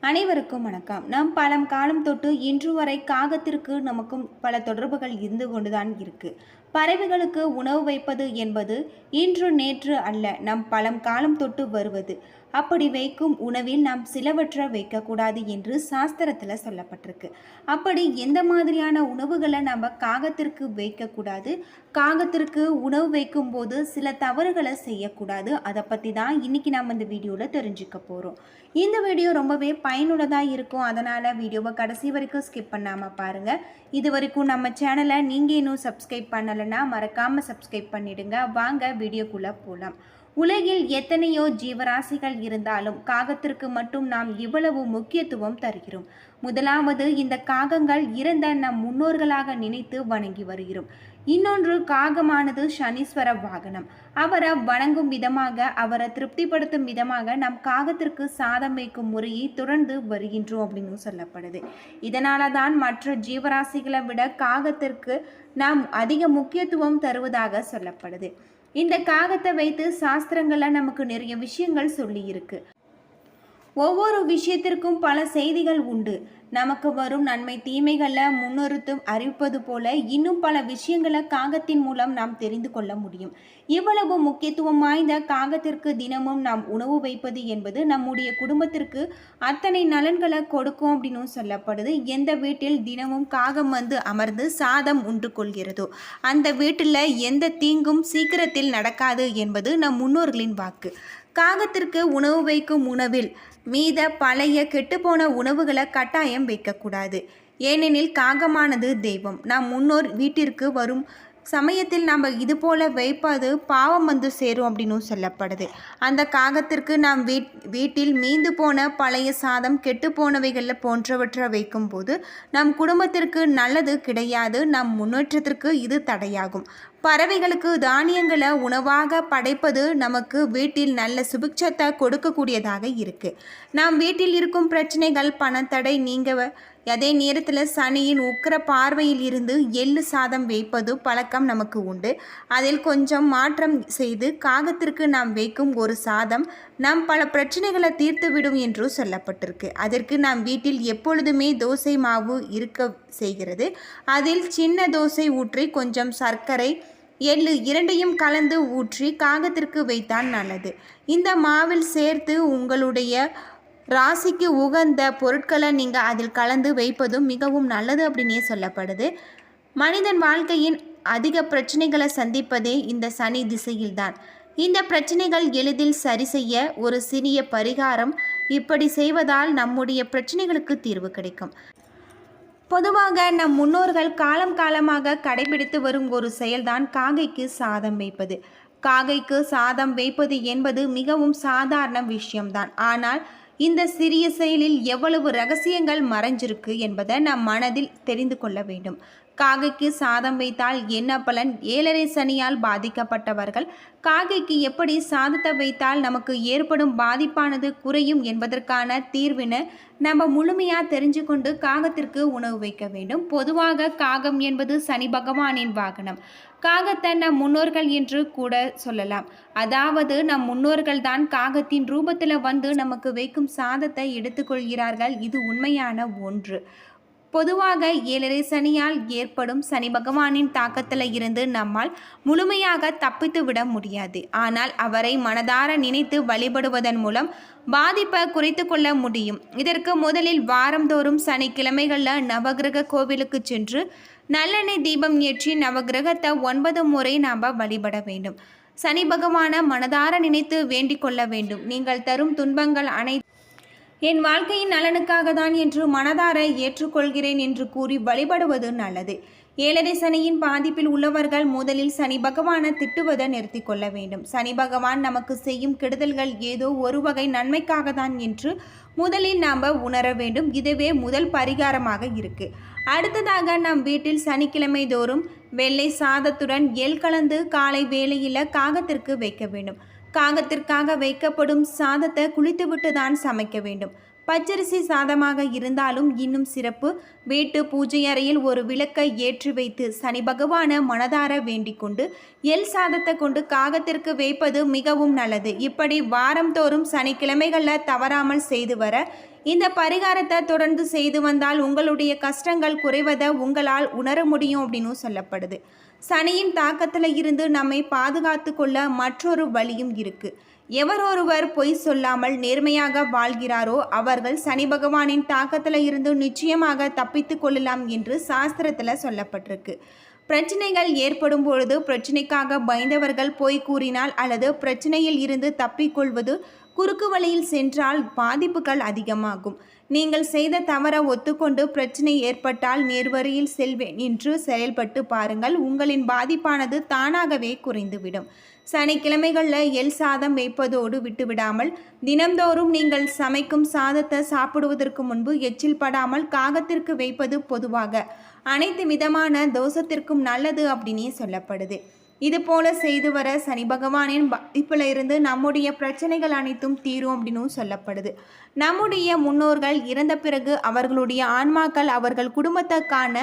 அனைவருக்கும் வணக்கம். நாம் பழம் காலம் தொட்டு இன்று வரை காகத்திற்கு நமக்கும் பல தொடர்புகள் இருந்து கொண்டுதான் இருக்குது பறவைகளுக்கு உணவு வைப்பது என்பது இன்று நேற்று அல்ல நம் பழம் காலம் தொட்டு வருவது. அப்படி வைக்கும் உணவில் நாம் சிலவற்றை வைக்கக்கூடாது என்று சாஸ்திரத்தில் சொல்லப்பட்டிருக்கு. அப்படி எந்த மாதிரியான உணவுகளை நம்ம காகத்திற்கு வைக்கக்கூடாது? காகத்திற்கு உணவு வைக்கும்போது சில தவறுகளை செய்யக்கூடாது. அதை பற்றி தான் இன்றைக்கி நம்ம இந்த வீடியோவில் தெரிஞ்சுக்க போகிறோம் இந்த வீடியோ ரொம்பவே பயனுள்ளதாக இருக்கும். அதனால் வீடியோவை கடைசி வரைக்கும் ஸ்கிப் பண்ணாமல் பாருங்கள் இது வரைக்கும் நம்ம சேனலை நீங்கள் இன்னும் சப்ஸ்கிரைப் பண்ணலைன்னா மறக்காமல் சப்ஸ்கிரைப் பண்ணிடுங்க. வாங்க வீடியோக்குள்ளே போகலாம் உலகில் எத்தனையோ ஜீவராசிகள் இருந்தாலும் காகத்திற்கு மட்டும் நாம் இவ்வளவு முக்கியத்துவம் தருகிறோம். முதலாவது இந்த காகங்கள் இறந்த நம் முன்னோர்களாக நினைத்து வணங்கி வருகிறோம். இன்னொன்று காகமானது சனீஸ்வர வாகனம். அவரை வணங்கும் விதமாக அவரை திருப்திப்படுத்தும் விதமாக நம் காகத்திற்கு சாதம் வைக்கும் முறையை தொடர்ந்து வருகின்றோம் அப்படின்னு சொல்லப்படுது. இதனால தான் மற்ற ஜீவராசிகளை விட காகத்திற்கு நாம் அதிக முக்கியத்துவம் தருவதாக சொல்லப்படுது. இந்த காகத்தை வைத்து சாஸ்திரங்கள்ல நமக்கு நிறைய விஷயங்கள் சொல்லியிருக்கு. ஒவ்வொரு விஷயத்திற்கும் பல செய்திகள் உண்டு. நமக்கு வரும் நன்மை தீமைகளை முன்னிறுத்து அறிவிப்பது போல இன்னும் பல விஷயங்களை காகத்தின் மூலம் நாம் தெரிந்து கொள்ள முடியும். இவ்வளவு முக்கியத்துவம் வாய்ந்த காகத்திற்கு தினமும் நாம் உணவு வைப்பது என்பது நம்முடைய குடும்பத்திற்கு அத்தனை நலன்களை கொடுக்கும் அப்படின்னு சொல்லப்படுது. எந்த வீட்டில் தினமும் காகம் வந்து அமர்ந்து சாதம் உண்டு கொள்கிறதோ அந்த வீட்டில் எந்த தீங்கும் சீக்கிரத்தில் நடக்காது என்பது நம் முன்னோர்களின் வாக்கு. காகத்திற்கு உணவு வைக்கும் உணவில் மீத பழைய கெட்டுப்போன உணவுகளை கட்டாயம் வைக்கக்கூடாது. ஏனெனில் காகமானது தெய்வம். நம் முன்னோர் வீட்டிற்கு வரும் சமயத்தில் நம்ம இது போல் வைப்பது பாவம் வந்து சேரும் அப்படின்னு சொல்லப்படுது. அந்த காகத்திற்கு நாம் வீட் வீட்டில் மீந்து போன பழைய சாதம் கெட்டு போனவைகளில் போன்றவற்றை வைக்கும்போது நம் குடும்பத்திற்கு நல்லது கிடையாது. நம் முன்னேற்றத்திற்கு இது தடையாகும். பறவைகளுக்கு தானியங்களை உணவாக படைப்பது நமக்கு வீட்டில் நல்ல சுபிக்ஷத்தை கொடுக்கக்கூடியதாக இருக்கு. நாம் வீட்டில் இருக்கும் பிரச்சனைகள் பணத்தடை நீங்க அதே நேரத்தில் சனியின் உக்கிர பார்வையில் இருந்து எள்ளு சாதம் வைப்பது பழக்கம் நமக்கு உண்டு. அதில் கொஞ்சம் மாற்றம் செய்து காகத்திற்கு நாம் வைக்கும் ஒரு சாதம் நாம் பல பிரச்சனைகளை தீர்த்துவிடும் என்று சொல்லப்பட்டிருக்கு. அதற்கு நாம் வீட்டில் எப்பொழுதுமே தோசை மாவு இருக்க செய்கிறது. அதில் சின்ன தோசை ஊற்றி கொஞ்சம் சர்க்கரை எள்ளு இரண்டையும் கலந்து ஊற்றி காகத்திற்கு வைத்தால் நல்லது. இந்த மாவில் சேர்த்து உங்களுடைய ராசிக்கு உகந்த பொருட்களை நீங்கள் அதில் கலந்து வைப்பதும் மிகவும் நல்லது அப்படின்னே சொல்லப்படுது. மனிதன் வாழ்க்கையின் அதிக பிரச்சனைகளை சந்திப்பதே இந்த சனி திசையில்தான். இந்த பிரச்சனைகள் எளிதில் சரி செய்ய ஒரு சிறிய பரிகாரம் இப்படி செய்வதால் நம்முடைய பிரச்சனைகளுக்கு தீர்வு கிடைக்கும். பொதுவாக நம் முன்னோர்கள் காலம் காலமாக கடைபிடித்து வரும் ஒரு செயல்தான் காகைக்கு சாதம் வைப்பது. காகைக்கு சாதம் வைப்பது என்பது மிகவும் சாதாரண விஷயம்தான். ஆனால் இந்த சிறிய செயலில் எவ்வளவு ரகசியங்கள் மறைஞ்சிருக்கு என்பதை நம் மனதில் தெரிந்து கொள்ள வேண்டும். காகைக்கு சாதம் வைத்தால் என்ன பலன்? ஏழரை சனியால் பாதிக்கப்பட்டவர்கள். காகைக்கு எப்படி சாதத்தை வைத்தால் நமக்கு ஏற்படும் பாதிப்பானது குறையும் என்பதற்கான தீர்வினை நம்ம முழுமையாக தெரிஞ்சு கொண்டு காகத்திற்கு உணவு வைக்க வேண்டும். பொதுவாக காகம் என்பது சனி பகவானின் வாகனம். காகத்தை நம் முன்னோர்கள் என்று கூட சொல்லலாம். அதாவது நம் முன்னோர்கள் தான் காகத்தின் ரூபத்தில் வந்து நமக்கு வைக்கும் சாதத்தை எடுத்துக்கொள்கிறார்கள். இது உண்மையான ஒன்று. பொதுவாக ஏழரை சனியால் ஏற்படும் சனி பகவானின் தாக்கத்தில் இருந்து நம்மால் முழுமையாக தப்பித்து விட முடியாது. ஆனால் அவரை மனதார நினைத்து வழிபடுவதன் மூலம் பாதிப்பை குறைத்து கொள்ள முடியும். இதற்கு முதலில் வாரந்தோறும் சனிக்கிழமைகளில் நவகிரக கோவிலுக்கு சென்று நல்லெண்ணெய் தீபம் ஏற்றி நவகிரகத்தை ஒன்பது முறை நாம் வழிபட வேண்டும். சனி பகவான மனதார நினைத்து வேண்டிக் கொள்ள வேண்டும். நீங்கள் தரும் துன்பங்கள் அனைத்து என் வாழ்க்கையின் நலனுக்காக தான் என்று மனதார ஏற்றுக்கொள்கிறேன் என்று கூறி வழிபடுவது நல்லது. ஏழரை சனியின் பாதிப்பில் உள்ளவர்கள் முதலில் சனி பகவானை திட்டுவதை நிறுத்தி கொள்ள வேண்டும். சனி பகவான் நமக்கு செய்யும் கெடுதல்கள் ஏதோ ஒரு வகை நன்மைக்காக தான் என்று முதலில் நாம் உணர வேண்டும். இதுவே முதல் பரிகாரமாக இருக்கு. அடுத்ததாக நம் வீட்டில் சனிக்கிழமை தோறும் வெள்ளை சாதத்துடன் எல் கலந்து காலை வேளையில் காகத்திற்கு வைக்க வேண்டும். காகத்திற்காக வைக்கப்படும் சாதத்தை குளித்துவிட்டு தான் சமைக்க வேண்டும். பச்சரிசி சாதமாக இருந்தாலும் இன்னும் சிறப்பு. வீட்டு பூஜை அறையில் ஒரு விளக்கை ஏற்றி வைத்து சனி பகவான மனதார வேண்டிக்கொண்டு எல் சாதத்தை கொண்டு காகத்திற்கு வைப்பது மிகவும் நல்லது. இப்படி வாரந்தோறும் சனிக்கிழமைகளில் தவறாமல் செய்து வர இந்த பரிகாரத்தை தொடர்ந்து செய்து வந்தால் உங்களுடைய கஷ்டங்கள் குறைவதை உங்களால் உணர முடியும் அப்படின்னு சொல்லப்படுது. சனியின் தாக்கத்தில் இருந்து நம்மை பாதுகாத்து கொள்ள மற்றொரு வழியும் இருக்குது எவரொருவர் பொய் சொல்லாமல் நேர்மையாக வாழ்கிறாரோ அவர்கள் சனி பகவானின் தாக்கத்தில் இருந்து நிச்சயமாக தப்பித்து கொள்ளலாம் என்று சாஸ்திரத்தில் சொல்லப்பட்டிருக்கு. பிரச்சனைகள் ஏற்படும் பொழுது பிரச்சனைக்காக பயந்தவர்கள் பொய் கூறினால் அல்லது பிரச்சனையில் இருந்து தப்பிக்கொள்வது குறுக்கு வழியில் சென்றால் பாதிப்புகள் அதிகமாகும். நீங்கள் செய்த தவற ஒத்துக்கொண்டு பிரச்சனை ஏற்பட்டால் நேர்வரியில் செல்வேன் என்று செயல்பட்டு பாருங்கள். உங்களின் பாதிப்பானது தானாகவே குறைந்துவிடும். சனிக்கிழமைகளில் எல் சாதம் வைப்பதோடு விட்டுவிடாமல் தினம்தோறும் நீங்கள் சமைக்கும் சாதத்தை சாப்பிடுவதற்கு முன்பு எச்சில் படாமல் காகத்திற்கு வைப்பது பொதுவாக. அனைத்து விதமான தோஷத்திற்கும் நல்லது அப்படின்னே சொல்லப்படுது. இது போல செய்து வர சனி பகவானின் பாதிப்பில் இருந்து நம்முடைய பிரச்சனைகள் அனைத்தும் தீரும் அப்படின்னு சொல்லப்படுது. நம்முடைய முன்னோர்கள் இறந்த பிறகு அவர்களுடைய ஆன்மாக்கள் அவர்கள் குடும்பத்துக்கான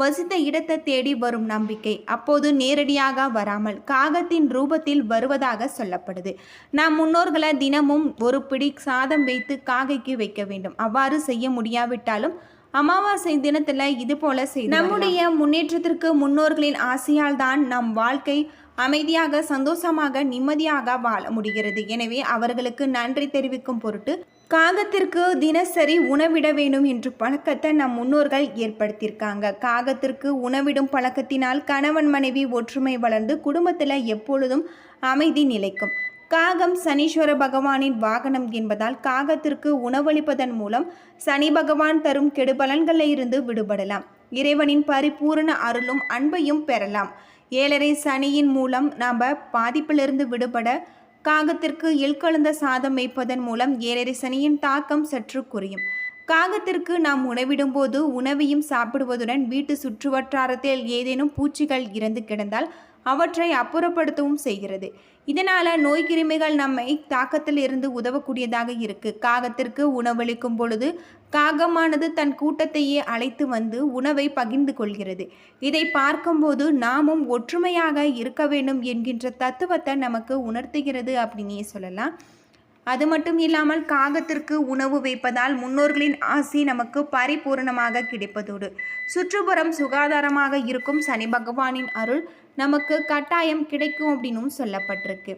வசித்த இடத்தை தேடி வரும் நம்பிக்கை அப்போது நேரடியாக வராமல் காகத்தின் ரூபத்தில் வருவதாக சொல்லப்படுது. நாம் முன்னோர்களை தினமும் ஒரு பிடி சாதம் வைத்து காகைக்கு வைக்க வேண்டும். அவ்வாறு செய்ய முடியாவிட்டாலும் அமாவாசை தினத்தில் இது போல செய்து நம்முடைய முன்னேற்றத்திற்கு முன்னோர்களின் ஆசையால் தான் நம் வாழ்க்கை அமைதியாக சந்தோஷமாக நிம்மதியாக வாழ முடிகிறது. எனவே அவர்களுக்கு நன்றி தெரிவிக்கும் பொருட்டு காகத்திற்கு தினசரி உணவிட வேண்டும் என்று பழக்கத்தை நம் முன்னோர்கள் ஏற்படுத்தியிருக்காங்க. காகத்திற்கு உணவிடும் பழக்கத்தினால் கணவன் மனைவி ஒற்றுமை வளர்ந்து குடும்பத்தில் எப்பொழுதும் அமைதி நிலைக்கும். காகம் சனீஸ்வர பகவானின் வாகனம் என்பதால் காகத்திற்கு உணவளிப்பதன் மூலம் சனி பகவான் தரும் கெடுபலன்களில் இருந்து விடுபடலாம். இறைவனின் பரிபூரண அருளும் அன்பையும் பெறலாம். ஏழரை சனியின் மூலம் நாம் பாதிப்பிலிருந்து விடுபட காகத்திற்கு எல் சாதம் வைப்பதன் மூலம் ஏழரை சனியின் தாக்கம் சற்று குறையும். காகத்திற்கு நாம் உணவிடும்போது உணவையும் சாப்பிடுவதுடன் வீட்டு சுற்றுவட்டாரத்தில் ஏதேனும் பூச்சிகள் இறந்து கிடந்தால் அவற்றை அப்புறப்படுத்தவும் செய்கிறது. இதனால் நோய் கிருமிகள் நம்மை தாக்கத்தில் இருந்து உதவக்கூடியதாக இருக்கு. காகத்திற்கு உணவளிக்கும் பொழுது காகமானது தன் கூட்டத்தையே அழைத்து வந்து உணவை பகிர்ந்து கொள்கிறது. இதை பார்க்கும்போது நாமும் ஒற்றுமையாக இருக்க வேண்டும் என்கின்ற தத்துவத்தை நமக்கு உணர்த்துகிறது அப்படின்னே சொல்லலாம். அது மட்டும் இல்லாமல் காகத்திற்கு உணவு வைப்பதால் முன்னோர்களின் ஆசி நமக்கு பரிபூரணமாக கிடைப்பதோடு. சுற்றுப்புறம் சுகாதாரமாக இருக்கும் சனி பகவானின் அருள் நமக்கு கட்டாயம் கிடைக்கும் அப்படின்னும் சொல்லப்பட்டிருக்கு.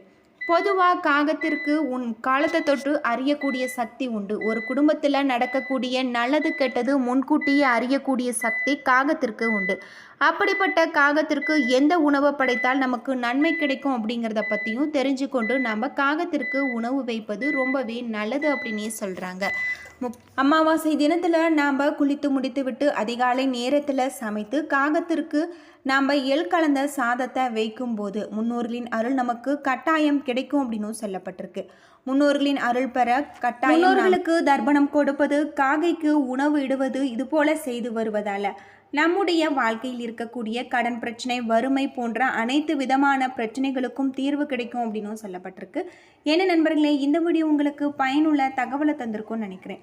பொதுவாக காகத்திற்கு உன் காலத்தை தொட்டு அறியக்கூடிய சக்தி உண்டு. ஒரு குடும்பத்தில் நடக்கக்கூடிய நல்லது கெட்டது முன்கூட்டியே அறியக்கூடிய சக்தி காகத்திற்கு உண்டு. அப்படிப்பட்ட காகத்திற்கு எந்த உணவை படைத்தால் நமக்கு நன்மை கிடைக்கும் அப்படிங்கிறத பற்றியும் தெரிஞ்சு கொண்டு நம்ம காகத்திற்கு உணவு வைப்பது ரொம்பவே நல்லது அப்படின்னே சொல்கிறாங்க முப் அமாவாசை தினத்தில் நாம் குளித்து முடித்துவிட்டு அதிகாலை நேரத்தில் சமைத்து காகத்திற்கு நாம் எள் கலந்த சாதத்தை வைக்கும்போது முன்னோர்களின் அருள் நமக்கு கட்டாயம் கிடைக்கும் அப்படின்னு சொல்லப்பட்டிருக்கு. முன்னோர்களின் அருள் பெற கட்டாயம் முன்னோர்களுக்கு தர்ப்பணம் கொடுப்பது காகைக்கு உணவு இடுவது இது போல செய்து வருவதால நம்முடைய வாழ்க்கையில் இருக்கக்கூடிய கடன் பிரச்சனை வறுமை போன்ற அனைத்து விதமான பிரச்சனைகளுக்கும் தீர்வு கிடைக்கும் அப்படின்னும் சொல்லப்பட்டிருக்கு. என்ன நண்பர்களே இந்த வீடியோ உங்களுக்கு பயனுள்ள தகவலை தந்திருக்கும்னு நினைக்கிறேன்.